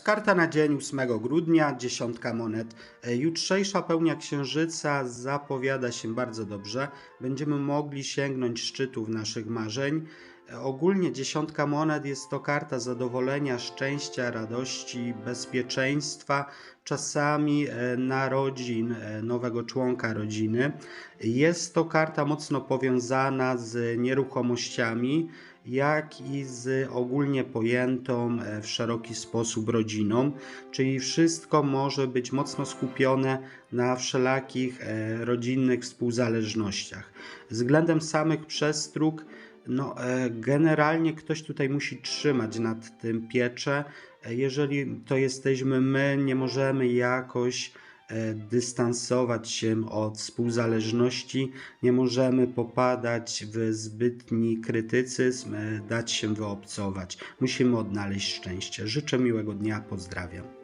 Karta na dzień 8 grudnia, dziesiątka monet. E, Jutrzejsza pełnia księżyca zapowiada się bardzo dobrze. Będziemy mogli sięgnąć szczytów naszych marzeń. Ogólnie dziesiątka monet jest to karta zadowolenia, szczęścia, radości, bezpieczeństwa, czasami e, narodzin e, nowego członka rodziny. Jest to karta mocno powiązana z nieruchomościami, jak i z ogólnie pojętą e, w szeroki sposób rodziną, czyli wszystko może być mocno skupione na wszelakich rodzinnych współzależnościach. Względem samych przestróg, no, e, generalnie ktoś tutaj musi trzymać nad tym pieczę. E, Jeżeli to jesteśmy my, nie możemy jakoś e, dystansować się od współzależności, nie możemy popadać w zbytni krytycyzm, dać się wyobcować. Musimy odnaleźć szczęście. Życzę miłego dnia, pozdrawiam.